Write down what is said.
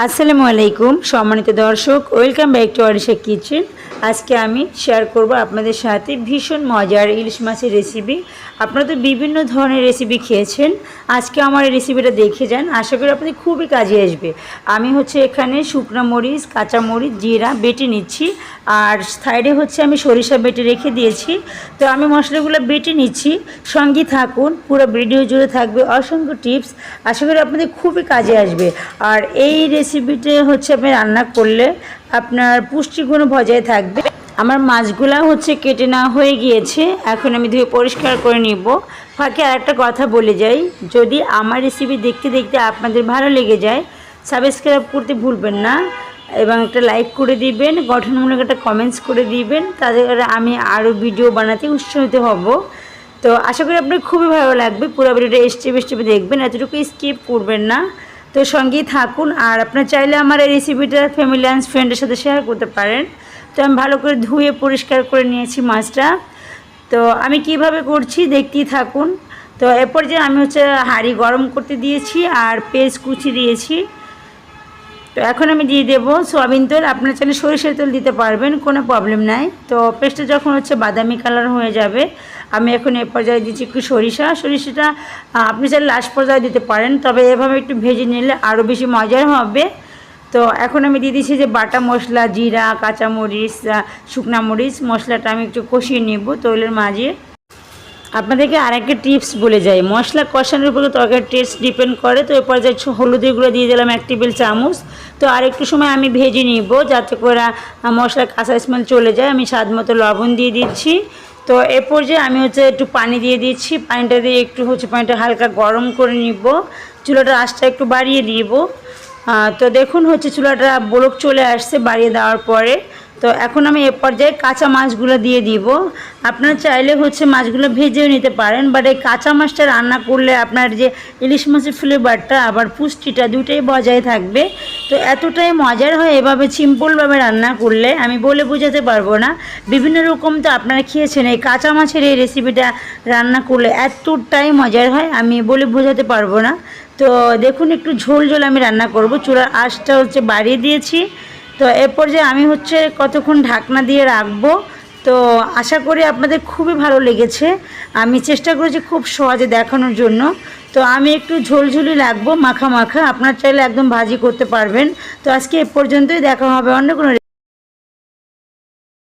আসসালামু আলাইকুম, সম্মানিত দর্শক, welcome back to Arisha kitchen. আজকে আমি শেয়ার করব আপনাদের সাথে ভীষণ মজার ইলিশ মাছের রেসিপি আপনারা তো বিভিন্ন ধরনের রেসিপি খেয়েছেন। আজকে আমার এই রেসিপিটা দেখে যান। আশা করি আপনাদের খুবই কাজে আসবে। আমি হচ্ছে এখানে শুকনো মরিচ, কাঁচা মরিচ, জিরা বেটে নিচ্ছি। আর সাইডে হচ্ছে আমি সরিষা বেটে রেখে দিয়েছি। তো আমি মশলাগুলো বেটে নিচ্ছি। সঙ্গে থাকুন, পুরো ভিডিও জুড়ে থাকবে। অসংখ্য টিপস। আশা করি আপনাদের খুবই কাজে আসবে। আর এই রেসিপিটা হচ্ছে আপনি রান্না করলে আপনার পুষ্টিগুণ বজায় থাকবে। আমার মাছগুলা হচ্ছে কেটে নেওয়া হয়ে গিয়েছে। এখন আমি ধুয়ে পরিষ্কার করে নিব। ফাঁকে আর একটা কথা বলে যাই। যদি আমার রেসিপি দেখতে দেখতে আপনাদের ভালো লেগে যায় সাবস্ক্রাইব করতে ভুলবেন না। এবং একটা লাইক করে দিবেন, গঠনমূলক একটা কমেন্টস করে দিবেন তাদের আমি আরও ভিডিও বানাতে উৎসাহিত হব। তো আশা করি আপনার খুবই ভালো লাগবে, পুরো ভিডিওটা স্টেপ স্টেপে দেখবেন, এতটুকু স্কিপ করবেন না। তো সঙ্গেই থাকুন, আর আপনার চাইলে আমার এই রেসিপিটা ফ্যামিলি অ্যান্ড ফ্রেন্ডের সাথে শেয়ার করতে পারেন। তো আমি ভালো করে ধুয়ে পরিষ্কার করে নিয়েছি মাছটা। তো আমি কীভাবে করছি দেখতেই থাকুন। তো এরপর যে আমি হচ্ছে হাঁড়ি গরম করতে দিয়েছি, আর পেঁয়াজ কুচি দিয়েছি। তো এখন আমি দিয়ে দেবো সোয়াবিন তেল। আপনার চাইলে সরিষার তেল দিতে পারবেন, কোনো প্রবলেম নাই। তো পেস্টটা যখন হচ্ছে বাদামি কালার হয়ে যাবে, আমি এখন এ পর্যায়ে দিচ্ছি একটু সরিষা। সরিষাটা আপনি চাইলে লাস্ট পর্যায়ে দিতে পারেন, তবে এভাবে একটু ভেজে নিলে আরও বেশি মজার হবে। তো এখন আমি দিয়ে দিচ্ছি যে বাটা মশলা, জিরা, কাঁচামরিচ শুকনা মরিচ। মশলাটা আমি একটু কষিয়ে নিব তৈলের মাঝে। আপনাদেরকে আর একটা টিপস বলে যাই। মশলা কষানোর উপরে তরকারির টেস্ট ডিপেন্ড করে, তো এরপর যাচ্ছে হলুদের গুঁড়ো দিয়ে দিলাম এক টেবিল চামচ। তো আর একটু সময় আমি ভেজে নিব যাতে করে মশলা কাঁচা স্মেল চলে যায়। আমি স্বাদ মতো লবণ দিয়ে দিচ্ছি। তো এরপর যে আমি হচ্ছে একটু পানি দিয়ে দিচ্ছি। পানিটা দিয়ে একটু হচ্ছে পানিটা হালকা গরম করে নিব। চুলোটা আঁচটা একটু বাড়িয়ে দিব তো দেখুন হচ্ছে চুলাটা বলক চলে আসছে বাড়িয়ে দেওয়ার পরে। তো এখন আমি এ পর্যায়ে কাঁচা মাছগুলো দিয়ে দিব। আপনারা চাইলে হচ্ছে মাছগুলো ভেজেও নিতে পারেন বাট এই কাঁচা মাছটা রান্না করলে আপনার যে ইলিশ মাছের ফ্লেভারটা আবার পুষ্টিটা দুটোই বজায় থাকবে। তো এতটাই মজার হয় এভাবে সিম্পলভাবে রান্না করলে, আমি বলে বোঝাতে পারব না। বিভিন্ন রকম তো আপনারা খেয়েছেন, এই কাঁচা মাছের এই রেসিপিটা রান্না করলে এতটাই মজার হয়, আমি বলে বোঝাতে পারব না। তো দেখুন, একটু ঝোল ঝোল আমি রান্না করব। চূড়ার আঁচটা হচ্ছে বাড়িয়ে দিয়েছি। তো এরপর যে আমি হচ্ছে কতক্ষণ ঢাকনা দিয়ে রাখব, তো আশা করি আপনাদের খুবই ভালো লেগেছে। আমি চেষ্টা করেছি খুব সহজে দেখানোর জন্য। তো আমি একটু ঝোলঝুলি লাগবো, মাখা মাখা, আপনার চাইলে একদম ভাজি করতে পারবেন। তো আজকে এ পর্যন্তই, দেখা হবে অন্য কোনো